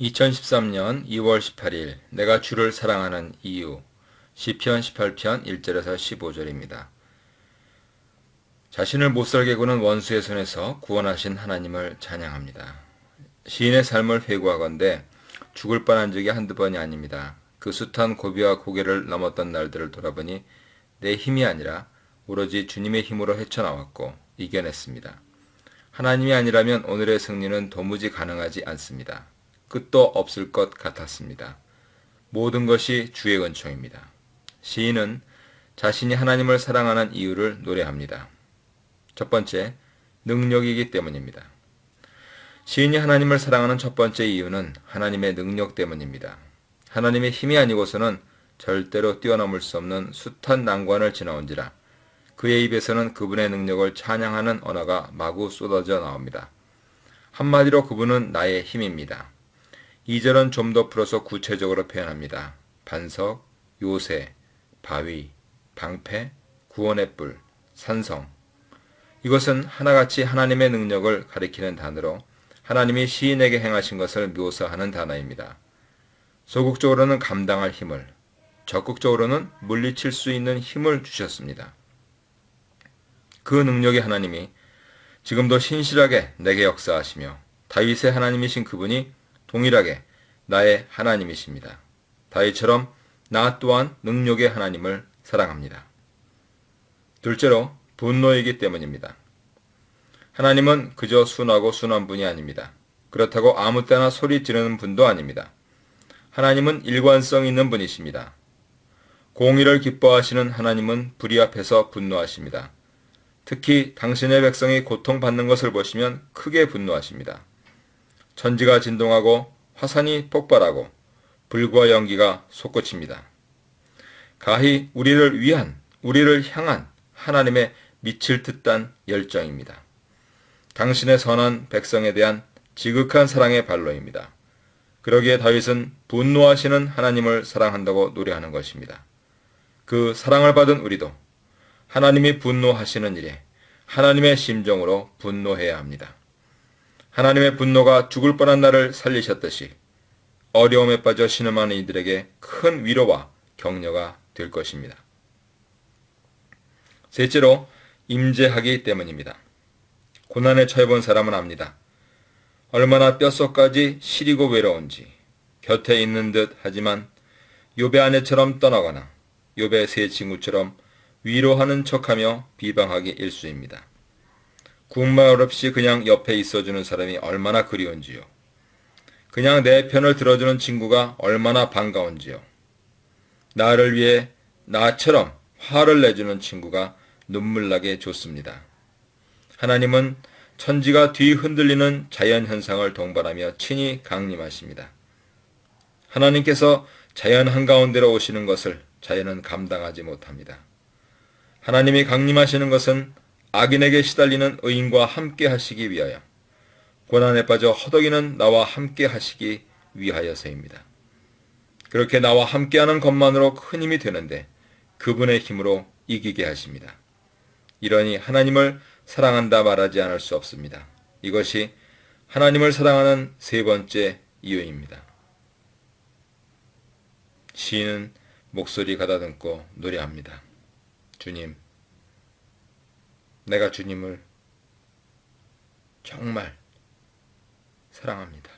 2013년 2월 18일 내가 주를 사랑하는 이유 시편 18편 1절에서 15절입니다. 자신을 못살게 구는 원수의 손에서 구원하신 하나님을 찬양합니다. 시인의 삶을 회고하건대 죽을 뻔한 적이 한두 번이 아닙니다. 그 숱한 고비와 고개를 넘었던 날들을 돌아보니 내 힘이 아니라 오로지 주님의 힘으로 헤쳐나왔고 이겨냈습니다. 하나님이 아니라면 오늘의 승리는 도무지 가능하지 않습니다. 끝도 없을 것 같았습니다. 모든 것이 주의 은총입니다. 시인은 자신이 하나님을 사랑하는 이유를 노래합니다. 첫 번째, 능력이기 때문입니다. 시인이 하나님을 사랑하는 첫 번째 이유는 하나님의 능력 때문입니다. 하나님의 힘이 아니고서는 절대로 뛰어넘을 수 없는 숱한 난관을 지나온지라 그의 입에서는 그분의 능력을 찬양하는 언어가 마구 쏟아져 나옵니다. 한마디로 그분은 나의 힘입니다. 2절은 좀 더 풀어서 구체적으로 표현합니다. 반석, 요새, 바위, 방패, 구원의 뿔, 산성. 이것은 하나같이 하나님의 능력을 가리키는 단어로 하나님이 시인에게 행하신 것을 묘사하는 단어입니다. 소극적으로는 감당할 힘을, 적극적으로는 물리칠 수 있는 힘을 주셨습니다. 그 능력의 하나님이 지금도 신실하게 내게 역사하시며 다윗의 하나님이신 그분이 동일하게 나의 하나님이십니다. 다윗처럼 나 또한 능력의 하나님을 사랑합니다. 둘째로 분노이기 때문입니다. 하나님은 그저 순하고 순한 분이 아닙니다. 그렇다고 아무 때나 소리 지르는 분도 아닙니다. 하나님은 일관성 있는 분이십니다. 공의를 기뻐하시는 하나님은 불의 앞에서 분노하십니다. 특히 당신의 백성이 고통받는 것을 보시면 크게 분노하십니다. 천지가 진동하고 화산이 폭발하고 불과 연기가 솟구칩니다. 가히 우리를 위한, 우리를 향한 하나님의 미칠 듯한 열정입니다. 당신의 선한 백성에 대한 지극한 사랑의 발로입니다. 그러기에 다윗은 분노하시는 하나님을 사랑한다고 노래하는 것입니다. 그 사랑을 받은 우리도 하나님이 분노하시는 일에 하나님의 심정으로 분노해야 합니다. 하나님의 분노가 죽을 뻔한 나를 살리셨듯이 어려움에 빠져 신음하는 이들에게 큰 위로와 격려가 될 것입니다. 셋째로 임재하기 때문입니다. 고난에 처해본 사람은 압니다. 얼마나 뼛속까지 시리고 외로운지 곁에 있는 듯 하지만 요배 아내처럼 떠나거나 요배 세 친구처럼 위로하는 척하며 비방하기 일수입니다. 군말 없이 그냥 옆에 있어주는 사람이 얼마나 그리운지요. 그냥 내 편을 들어주는 친구가 얼마나 반가운지요. 나를 위해 나처럼 화를 내주는 친구가 눈물나게 좋습니다. 하나님은 천지가 뒤 흔들리는 자연 현상을 동반하며 친히 강림하십니다. 하나님께서 자연 한가운데로 오시는 것을 자연은 감당하지 못합니다. 하나님이 강림하시는 것은 악인에게 시달리는 의인과 함께 하시기 위하여 고난에 빠져 허덕이는 나와 함께 하시기 위하여서입니다. 그렇게 나와 함께하는 것만으로 큰 힘이 되는데 그분의 힘으로 이기게 하십니다. 이러니 하나님을 사랑한다 말하지 않을 수 없습니다. 이것이 하나님을 사랑하는 세 번째 이유입니다. 시인은 목소리 가다듬고 노래합니다. 주님, 내가 주님을 정말 사랑합니다.